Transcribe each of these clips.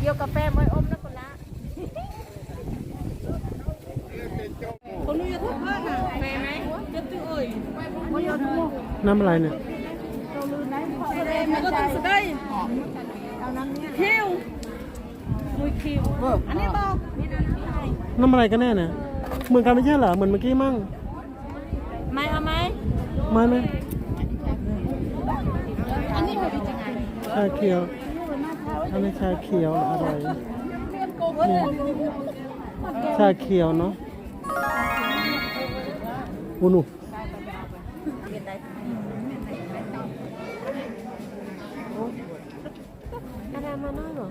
เกี่ยวกาแฟมอยอมนะคนละคนนู้นจะทุกข์มากนะแม่ไหมจะตื้อเอ่ยมอยอมน้ำอะไรเนี่ยมันก็ต้องสะได้คิวมุยคิวอันนี้บอกน้ำอะไรกันแน่เนี่ยเหมือนกันไม่ใช่เหรอเหมือนเมื่อกี้มั่งไม่เอาไหมไม่ไหมอันนี้เป็นยังไงชาเขียว อันนี้ชาเขียวอร่อยนี่ชาเขียวเนาะอุนุอะไรมาน้อยเหรอ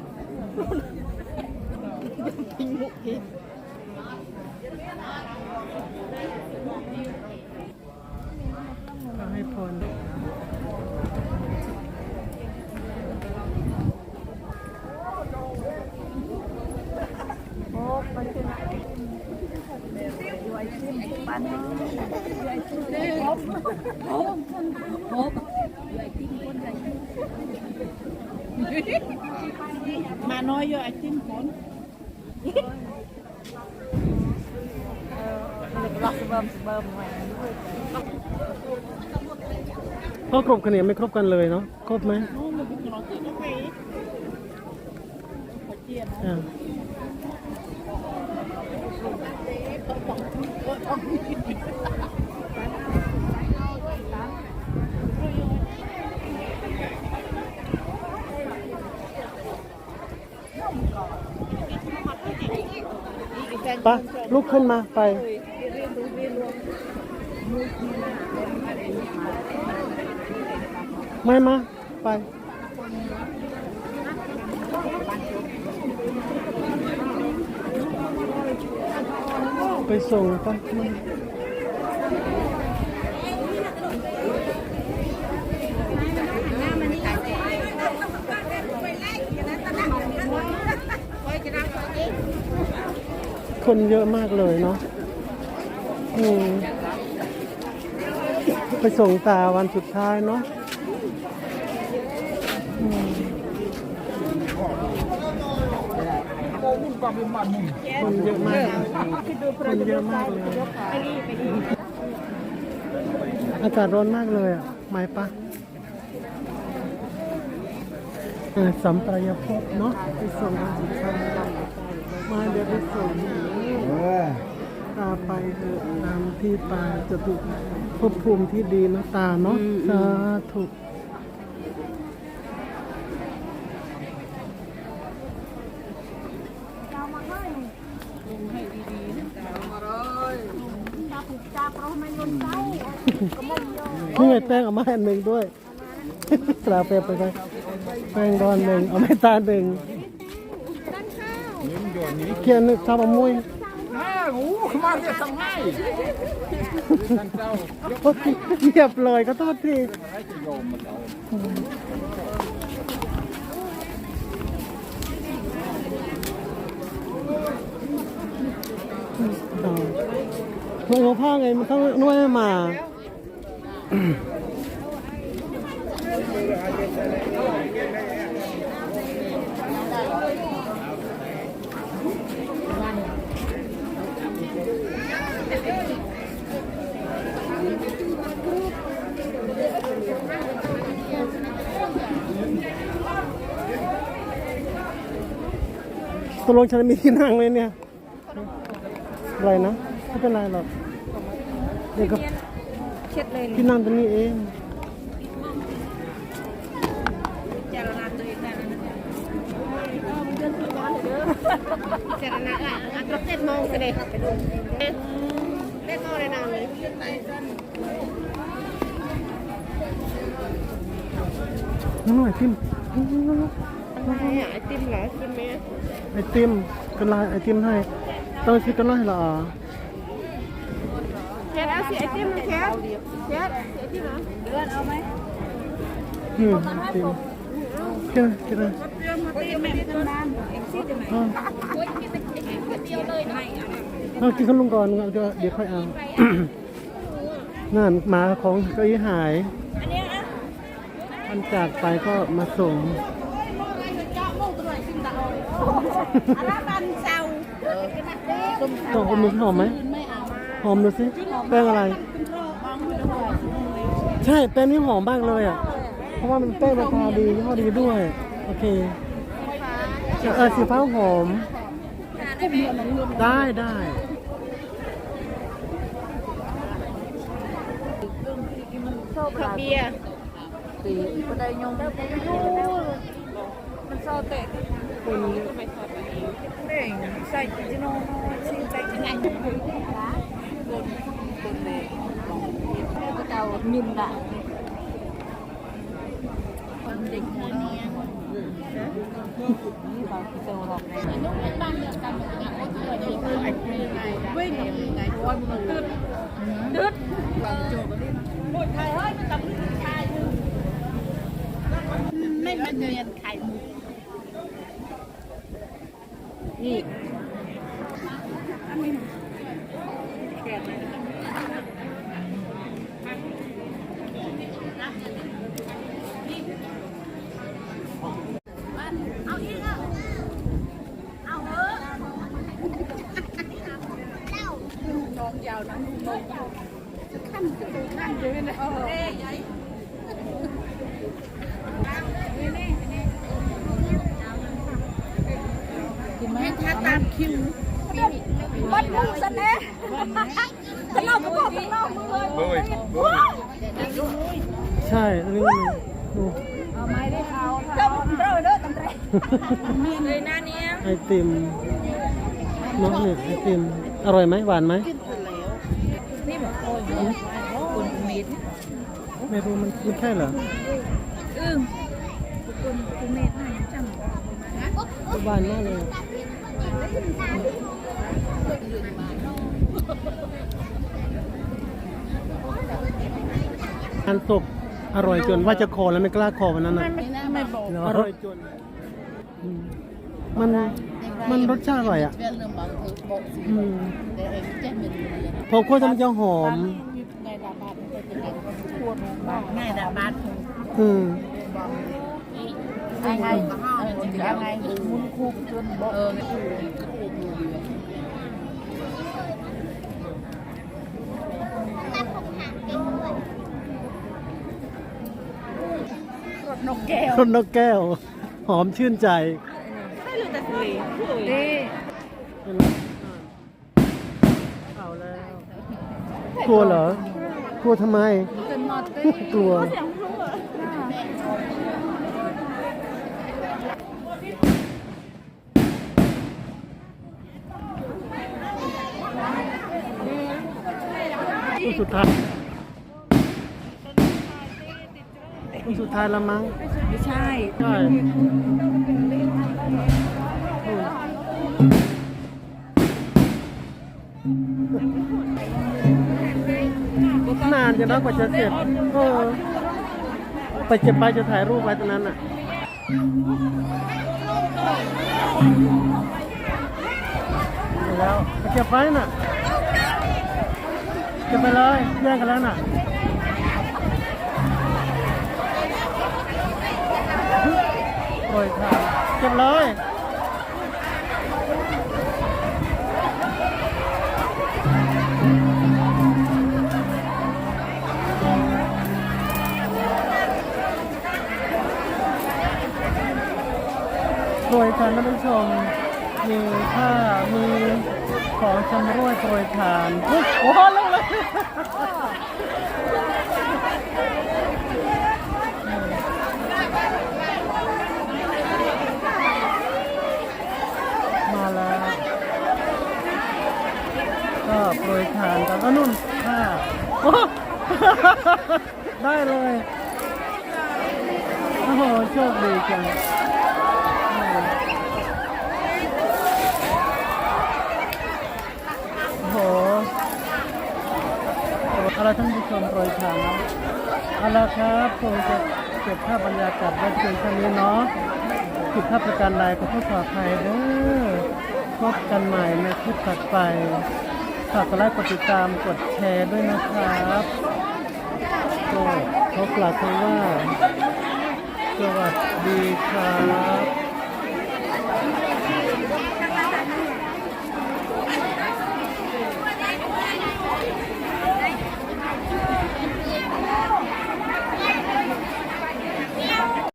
ก็ให้พร โอ้มันคืออะไรอยู่ไอซิมบ้านน้องอยู่ไอซิมเลย มาน้อยเยอะไอติมผลเออมันก็ล็อกสเบิร์มสเบิร์มไว้ ก็ครบกันเนี่ยไม่ครบกันเลยเนาะ ครบไหม นู้นมัน ไปลุกขึ้นมาไป ไม่มา ไป ไปส่งไป คนเยอะมากเลยเนาะไปส่งตาวันสุดท้ายเนาะคนเยอะมากคนเยอะมากเลยอากาศร้อนมากเลยอะไม่ปะสัมปรายภพเนาะไปส่งมาเดี๋ยวไปส่ง ตาไปเถอะตามที่ตาจะถูกภพภูมิที่ดีนะตาเนาะสาธุนี่ไงแป้งเอามาให้อันหนึ่งด้วยปลาแป้งไปไปแป้งดอนหนึ่งเอาไม้ตาหนึ่งเขียนนึกทำเอามุ้ยน้า หูขมาเรียกทำไงท่านเจ้าโอ้ยเหยียบเลยก็โทษทีไรจะโยมมันเอาหัวยของผ้าไงมันต้องน่วยไม่มา ตกลงฉันมีที่นั่งเลยเนี่ย อะไรนะไม่เป็นไรหรอกเดี๋ยวก็เช็ดเลยที่นั่งตรงนี้เองเจรนาตัวเองได้เจรนาอะอันตรเจ็ดโมงเสด็จไปดูเล่นโม่เลยนางเลยน้องไอติม ไอติมเหรอกินไหมไอติมกันลายไอติมให้ต้องซื้อกันลายเหรอเช็ดเอาสิไอติมเช็ดเช็ดไอติมเหรอเดือนเอาไหมอืมไอติมกินเลยกินเลยเรื่องมาตีไม่ได้ตั้งนานเอ็กซิสได้ไหมเอาโอ้ยกินแต่กินเดียวเลยไม่เอากินขนมก่อนเดี๋ยวเดี๋ยวค่อยเอานั่นหมาของเก้าอี้หาย อันนี้อะมันจากไปก็มาส่ง เโมงตัวซิมตาโอย อาราบันเซาตองคุณมีหอมไหมไม่เอาหอมดูสิแป้งอะไรคุณโรบางไม่รู้ใช่แป้งนี่หอมมากเลยอะ เพราะว่ามันแป้งราคาดียี่ห้อดีด้วย โอเคเออสีฟ้าหอม ได้ได้ขับเบียร์ตีบันไดยง ได้ปุ๊บยูมันซอเตะเร่งใส่จิโน่ชิงใจจิงไงบนบนเลยก็เตามินดะคนเด็กคนนี้นี่เราเตาหลอกในลูกเป็นบ้านเดียวกันอะก็คือไอ้ที่ไอ้ที่ไงวิ่งไงวันมันตึ๊ดตึ๊ดหมดไทยเฮ้ยมันตำไทยไม่มาเดินไข่หมู นี่เอาอีกอะเอาเถอะน้องยาวนะน้องยาวขั้นขั้นเยอะเลยเอ้ย ให้ทาตามคิวบัดมือซะแน่ข้างนอกก็บอกข้างนอกมือเลยใช่นนี้มันดูเอาไม้ได้เขาเจ้าเด้อเด้อตำแตงเมีเลยหน้านี้ไอติมน้องเนี่ยไอติมอร่อยไหมหวานไหมนี่แบบโอ้ยคนมีดไม่รู้มันมันใช่เหรออึ้งคนคนเมดน่าจำหวานมากเลย งานศพอร่อยจนว่าจะขอแล้วไม่กล้าขอวันนั้นน่ะไม่บอกอร่อยจนอืมมันมันรสชาติอร่อยอะเรื่องเรื่องบางคือโบกสีอืมแต่เองแจ้งเป็นอะไรนะผมก็จะมันจะหอมในดาบาดมันจะเป็นทั่วบ้านง่ายดา บาดอืมไงยังไงมุนคูจนบอกเออคูคูอยู่รถนกแก้วต้นนกแก้ว หอมชื่นใจไม่รู้แต่สีนี่เอาแล้วกลัวเหรอกลัวทำไมเป็นมอเตอร์กลัว เสียงพลุอะ ตัว สุดท้ายตัวสุดท้ายละมั้งไม่ใช่ใช่นานจะนักกว่าจะเสร็จเออไปเจ็บไปจะถ่ายรูปไว้ตรงนั้นอะแล้วไปเก็บไว้น่ะ เก็บไปเลยแย่งกันแล้วน่ะโอ้ยค่ะเก็บเลยโปรยทานท่านผู้ชม มีผ้ามีของชำร่วยโปรยทาน โอ้โหลง มาแล้ว ก็โปรยทานกันก็นุ่นผ้าโอ้ได้เลย โอ้โห โชคดีจัง โอ้โห เอาละท่านผู้ชมโปรยทานเอาละครับคงจะเก็บภาพบรรยากาศไว้เพียงเท่านี้เนาะผิดภาพประการใดก็ขอขออภัยเด้อพบกันใหม่ในคลิปถัดไปฝากกดไลค์กดติดตามกดแชร์ด้วยนะครับก็ขอกล่าวคำว่าสวัสดีครับ